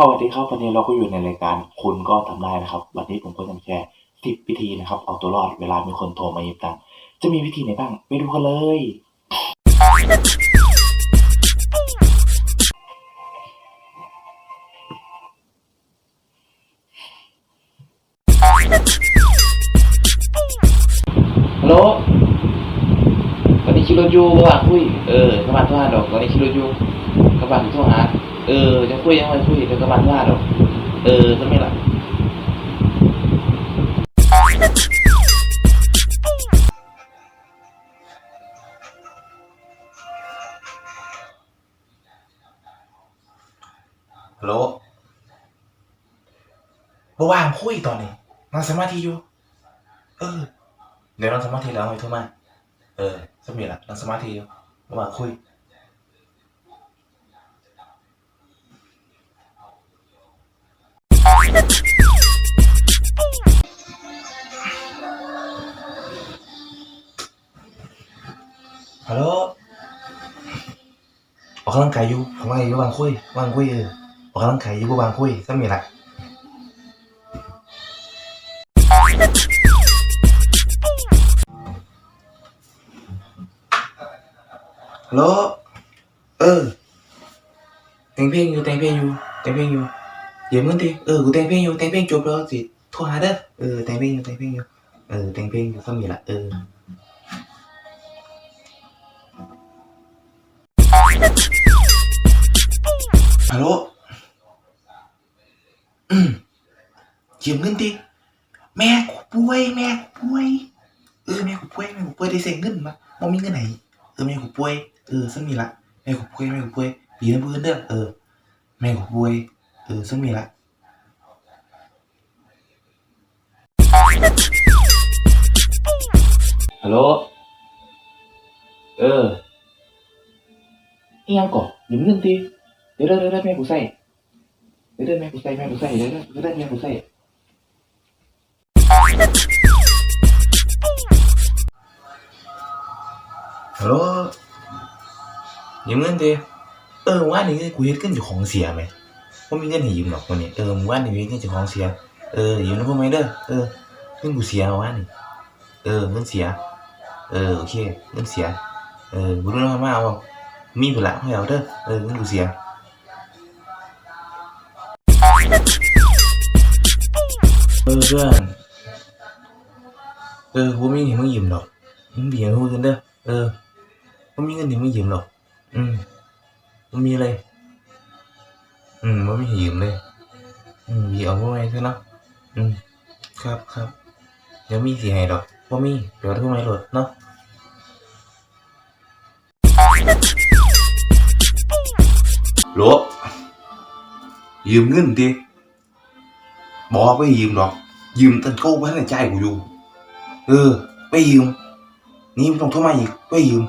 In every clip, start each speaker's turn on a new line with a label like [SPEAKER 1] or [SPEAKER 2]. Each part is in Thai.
[SPEAKER 1] สวัสดีครับวันนี้เราก็อยู่ในรายการคุณก็ทำได้นะครับ วันนี้ผมก็จะมาแชร์สิบวิธีนะครับ เอาตัวรอดเวลามีคนโทรมายืมตังค์จะมีวิธีไหนบ้างไปดูกันเลย
[SPEAKER 2] ฮัลโหลตอนนี้คิดรถอยู่ระหว่าคุยเออกระบาดโทรหาดอกตอนนี้คิดรยูกระบาดโทรหา เออจะคุยยังไงคุยเดี๋ยวกระบาดโทรหาดอกเออจะไม่ละ
[SPEAKER 3] ฮัลโลบว่างคุยตอนนี้นั่งสมาธิอยู่ เออ เดี๋ยวนั่งสมาธิแล้วให้โทรมา เออสมีละนั่งสมาธิอยู่ว่างคุย ฮัลโหลออกกำลังกายอยู่ออกำลังกายอยู่วางคุยวางคุยเออออกกำลังกายอยู่บางคุยก็มีละฮัลโหลเออแต่งเพลงอยู่แต่งเพลงอยู่แต่งเพลงอยู่เดี๋ยวมึงดิเออกูแต่งเพลงอยู่แต่งเพลงจบแล้วสิโทรหาเด้อเออแต่งเพลงอยู่แต่งเพลงอยู่เออแต่งเพลงอยู่ก็มีละเออ ฮัลโหลอืมยืมเงินดิแม่กูป่วยแม่กูป่วยเออแม่กูป่วยแม่กูป่วยได้เสียเงินมาบ่มีเงินไหนเออแม่กูป่วยเออซึ่งมีละแม่กูป่วยแม่กูป่วยปีนั้นเพื่อนเด้อเออแม่กูป่วยเออซึ่งมีละฮัลโหลเออ
[SPEAKER 2] อียังก่อนยืมเงินที เดี๋ยวเดี๋ยวเดี๋ยวแม่กูใส่เดี๋ยวเดี๋ยวแม่กูใส่แม่กูใส่เดี๋ยวเดี๋ยวเดี๋ยวแม่กูใส่
[SPEAKER 3] ฮัลโหลยืมเงินดิเออว่านี่กูเฮ็ดเงินเจ้าของเสียไหมบ่มีเงินให้ยืมหรอกวันนี้เออว่านี่เฮ็ดเงินเจ้าของเสีย เออยืมแล้วพ่อไหมเด้อเออเงินกูเสียว่านี่เออเงินเสีย เออโอเคเงินเสีย เออกูรู้แล้วมาเอามีเวลาให้เอาเด้อเออเงินกูเสีย เออเพื่อนเออกูไม่มีให้มึงยืมหรอกมึงเบียร์กูกันเด้อเออกูมีเงินให้มึงยืมหรอก อืมมึงมีเลยอืมไม่มีให้ยืมเลยอืมเบียร์เอาไว้ซะเนาะอืม ครับครับเดี๋ยวมีสิให้ดอกว่มีเดี๋ยวโทรมาโหลดเนาะหลวยืมเงินดิบอกไม่ยืมหรอก ยืมตันโก้ไว้ในใจกูอยู่ เออไม่ยืม นี่ไม่ต้องโทรมาอีกไม่ยืม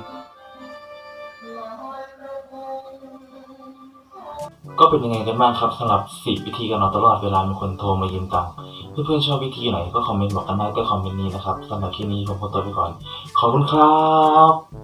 [SPEAKER 1] ก็เป็นยังไงกันบ้างครับสำหรับสิบวิธีการเอาตัวรอดเวลามีคนโทรมายืมตังค์เพื่อนๆชอบวิธีไหนก็คอมเมนต์บอกกันได้ใต้คอมเมนต์นี้นะครับสำหรับคลิปนี้ผมขอตัวไปก่อน ขอบคุณครับ